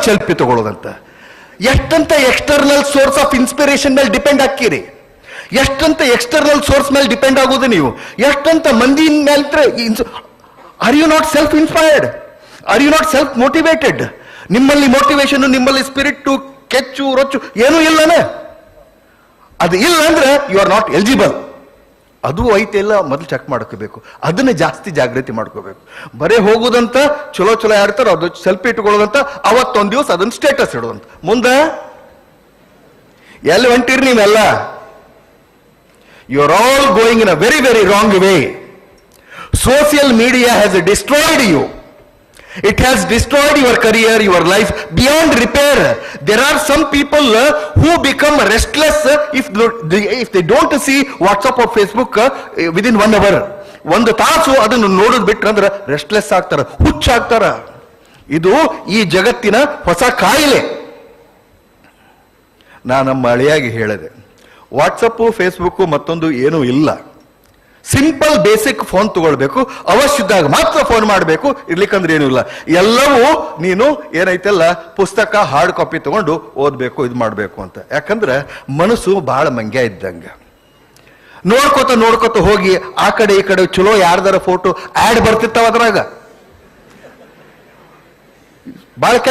ಒಂದು ತಗೊಳ್ಳೋದಂತ ಎಷ್ಟಂತ ಎಕ್ಸ್ಟರ್ನಲ್ ಸೋರ್ಸ್ ಆಫ್ ಇನ್ಸ್ಪಿರೇಷನ್ ಮೇಲೆ ಡಿಪೆಂಡ್ ಹಾಕಿರಿ ಎಷ್ಟಂತ ಎಕ್ಸ್ಟರ್ನಲ್ ಸೋರ್ಸ್ ಮೇಲೆ ಡಿಪೆಂಡ್ ಆಗೋದು ನೀವು? ಎಷ್ಟಂತ ಮಂದಿ ಮೇಲೆ are you not self inspired are you not self motivated ನಿಮ್ಮಲ್ಲಿ ಮೋಟಿವೇಶನ್ ನಿಮ್ಮಲ್ಲಿ ಸ್ಪಿರಿಟ್ ಕೆಚ್ಚು ರೊಚ್ಚು ಏನೂ ಇಲ್ಲನೇ. ಅದು ಇಲ್ಲ ಅಂದ್ರೆ ಯು ಆರ್ ನಾಟ್ ಎಲಿಜಿಬಲ್ ಅದು ಐತೆ ಇಲ್ಲ, ಮೊದಲು ಚೆಕ್ ಮಾಡ್ಕೋಬೇಕು. ಅದನ್ನ ಜಾಸ್ತಿ ಜಾಗೃತಿ ಮಾಡ್ಕೋಬೇಕು. ಬರೀ ಹೋಗುದಂತ, ಚಲೋ ಚಲೋ ಆಡ್ತಾರೋ, ಅದು ಸೆಲ್ಫಿ ಇಟ್ಕೊಳ್ಳೋದಂತ ಅವತ್ತೊಂದು ದಿವಸ ಅದನ್ನ ಸ್ಟೇಟಸ್ ಇಡುವಂತ ಮುಂದೆ? ಎಲ್ಲಿ ಹೊಂಟಿರಿ ನೀವೆಲ್ಲ? You are all going in a very very wrong way social media has destroyed you It has destroyed your career, your life beyond repair. There are some people uh, who become restless uh, if, they, if they don't see WhatsApp or Facebook uh, within one hour. ಒಂದು ತಾಸು ಅದನ್ನು ನೋಡೋದು ಬಿಟ್ರಂದ್ರೆ restless ಆಗ್ತಾರ ಹುಚ್ಚಾಗ್ತಾರ ಇದು ಈ ಜಗತ್ತಿನ ಹೊಸ ಕಾಯಿಲೆ ನಾನು ನಮ್ಮ ಅಳಿಯಾಗಿ ಹೇಳಿದೆ ವಾಟ್ಸಪ್ಪು ಫೇಸ್ಬುಕ್ಕು ಮತ್ತೊಂದು ಏನೂ ಇಲ್ಲ ಸಿಂಪಲ್ ಬೇಸಿಕ್ ಫೋನ್ ತಗೊಳ್ಬೇಕು. ಅವಶ್ಯದಾಗ ಮಾತ್ರ ಫೋನ್ ಮಾಡಬೇಕು. ಇರ್ಲಿಕ್ಕಂದ್ರೆ ಏನೂ ಇಲ್ಲ. ಎಲ್ಲವೂ ನೀನು ಏನೈತೆಲ್ಲ, ಪುಸ್ತಕ ಹಾರ್ಡ್ ಕಾಪಿ ತಗೊಂಡು ಓದಬೇಕು, ಇದು ಮಾಡಬೇಕು ಅಂತ. ಯಾಕಂದ್ರೆ ಮನಸ್ಸು ಬಹಳ ಮಂಗ್ಯ ಇದ್ದಂಗ. ನೋಡ್ಕೋತ ನೋಡ್ಕೋತ ಹೋಗಿ ಆ ಕಡೆ ಈ ಕಡೆ ಚಲೋ ಯಾರ್ದಾರ ಫೋಟೋ ಆಡ್ ಬರ್ತಿರ್ತಾವ ಅದ್ರಾಗ. ಕೆಟ್ಟ